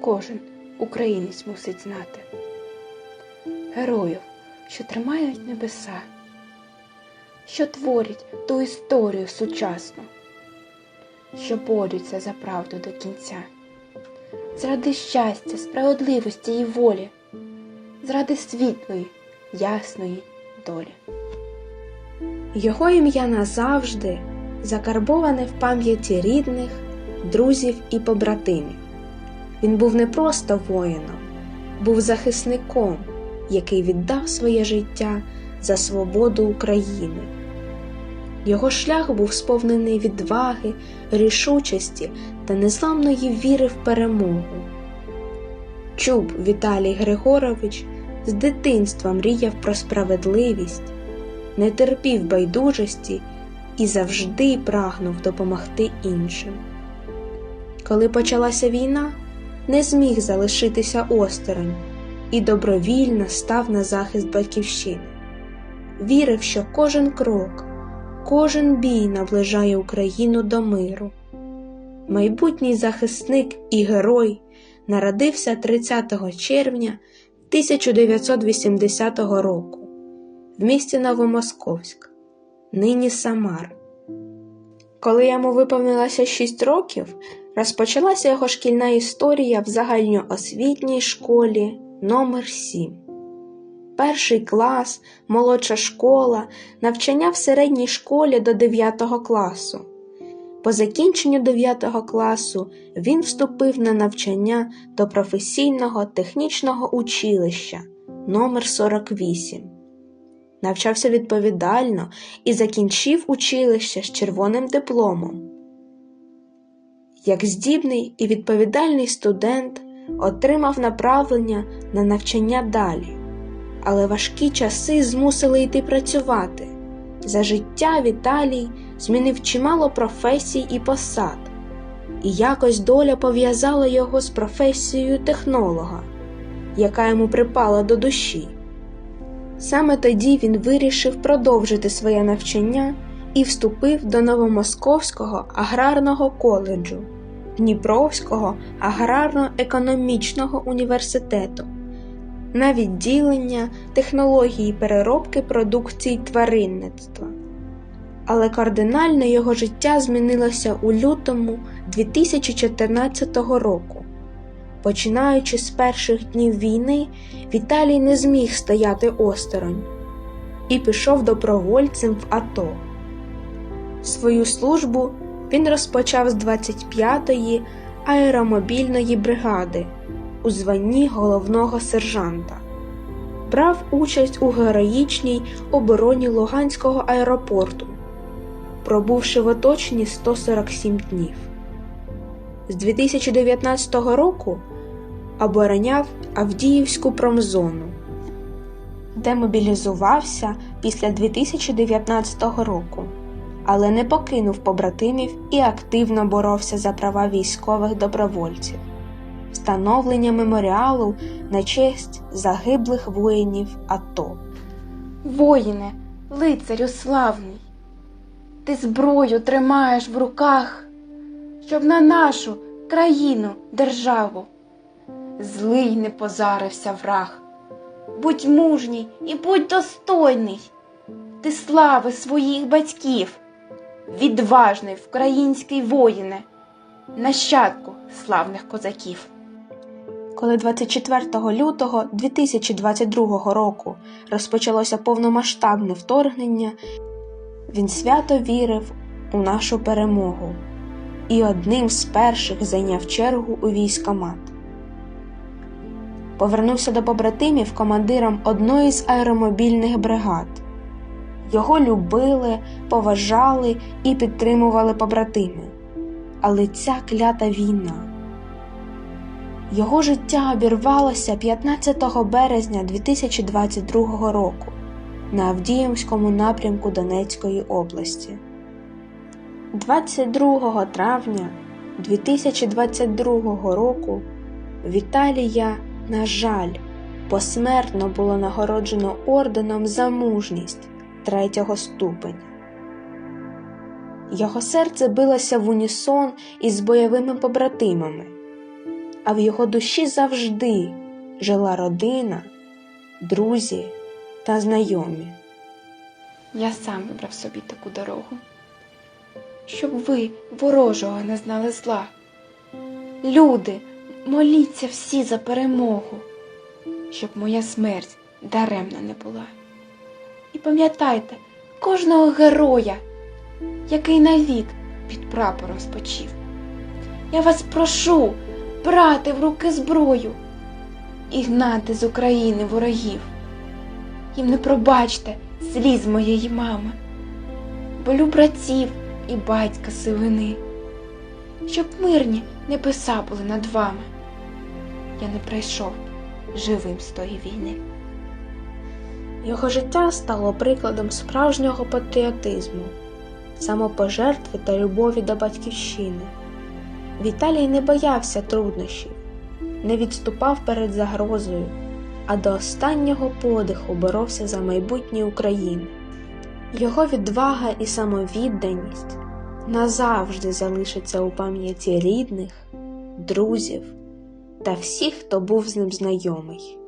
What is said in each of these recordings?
кожен українець мусить знати. Героїв, що тримають небеса, що творять ту історію сучасну, що борються за правду до кінця, заради щастя, справедливості і волі, заради світлої, ясної долі. Його ім'я назавжди закарбоване в пам'яті рідних, друзів і побратимів. Він був не просто воїном, був захисником, який віддав своє життя за свободу України. Його шлях був сповнений відваги, рішучості та незламної віри в перемогу. Чуб Віталій Григорович з дитинства мріяв про справедливість, не терпів байдужості і завжди прагнув допомогти іншим. Коли почалася війна, не зміг залишитися осторонь і добровільно став на захист батьківщини. Вірив, що кожен крок, кожен бій наближає Україну до миру. Майбутній захисник і герой народився 30 червня 1980 року в місті Новомосковськ, нині Самар. Коли йому виповнилося 6 років, розпочалася його шкільна історія в загальноосвітній школі номер 7 Перший клас, молодша школа, навчання в середній школі до 9 класу. По закінченню 9 класу він вступив на навчання до професійного технічного училища номер 48 Навчався відповідально і закінчив училище з червоним дипломом. Як здібний і відповідальний студент отримав направлення на навчання далі, але важкі часи змусили йти працювати. За життя Віталій змінив чимало професій і посад, і якось доля пов'язала його з професією технолога, яка йому припала до душі. Саме тоді він вирішив продовжити своє навчання і вступив до Новомосковського аграрного коледжу Дніпровського аграрно-економічного університету на відділення технології переробки продукції тваринництва. Але кардинально його життя змінилося у лютому 2014 року. Починаючи з перших днів війни, Віталій не зміг стояти осторонь і пішов добровольцем в АТО. Свою службу він розпочав з 25-ї аеромобільної бригади у званні головного сержанта, брав участь у героїчній обороні Луганського аеропорту, пробувши в оточенні 147 днів. З 2019 року обороняв Авдіївську промзону, демобілізувався після 2019 року, але не покинув побратимів і активно боровся за права військових добровольців, встановлення меморіалу на честь загиблих воїнів АТО. Воїне, лицарю славний, ти зброю тримаєш в руках, щоб на нашу країну, державу злий не позарився враг. Будь мужній і будь достойний, ти слави своїх батьків, відважний український воїне, нащадку славних козаків. Коли 24 лютого 2022 року розпочалося повномасштабне вторгнення, він свято вірив у нашу перемогу і одним з перших зайняв чергу у військомат. Повернувся до побратимів командиром одної з аеромобільних бригад. Його любили, поважали і підтримували побратими. Але ця клята війна. Його життя обірвалося 15 березня 2022 року на Авдіївському напрямку Донецької області. 22 травня 2022 року Віталія, на жаль, посмертно було нагороджено орденом за мужність третього ступеня. Його серце билося в унісон із бойовими побратимами, а в його душі завжди жила родина, друзі та знайомі. Я сам вибрав собі таку дорогу, щоб ви ворожого не знали зла. Люди, моліться всі за перемогу, щоб моя смерть даремна не була. І пам'ятайте кожного героя, який навік під прапором спочив. Я вас прошу брати в руки зброю і гнати з України ворогів. Їм не пробачте сліз моєї мами, болю братів і батька сивини, щоб мирні небеса були над вами. Я не прийшов живим з тої війни. Його життя стало прикладом справжнього патріотизму, самопожертви та любові до батьківщини. Віталій не боявся труднощів, не відступав перед загрозою, а до останнього подиху боровся за майбутнє України. Його відвага і самовідданість назавжди залишаться у пам'яті рідних, друзів та всіх, хто був з ним знайомий.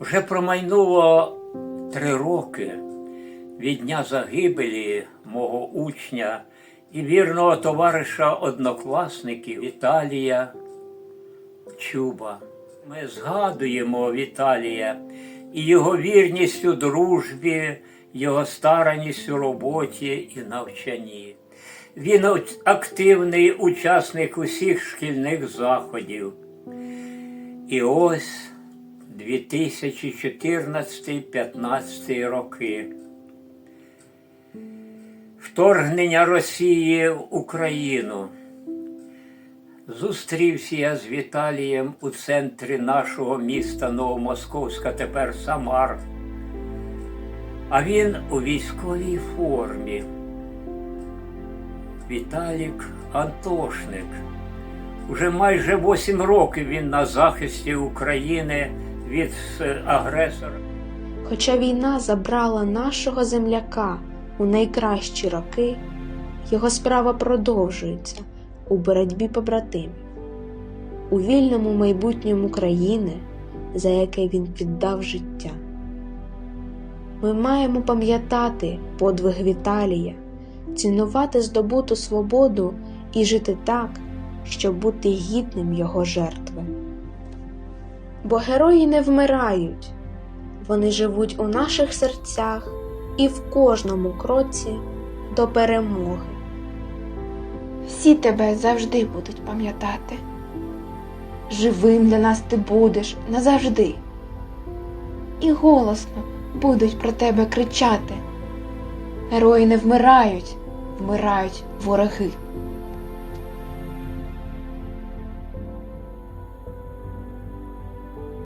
Вже промайнуло три роки від дня загибелі мого учня і вірного товариша однокласників Віталія Чуба. Ми згадуємо Віталія і його вірність у дружбі, його стараність у роботі і навчанні. Він активний учасник усіх шкільних заходів. І ось 2014-15 роки. Вторгнення Росії в Україну. Зустрівся я з Віталієм у центрі нашого міста Новомосковська, тепер Самар. А він у військовій формі. Віталік Антошник. Уже майже 8 років він на захисті України від агресора. Хоча війна забрала нашого земляка у найкращі роки, його справа продовжується у боротьбі побратимів, у вільному майбутньому країни, за яке він віддав життя. Ми маємо пам'ятати подвиг Віталія, цінувати здобуту свободу і жити так, щоб бути гідним його жертви. Бо герої не вмирають, вони живуть у наших серцях і в кожному кроці до перемоги. Всі тебе завжди будуть пам'ятати. Живим для нас ти будеш назавжди. І голосно будуть про тебе кричати. Герої не вмирають, вмирають вороги.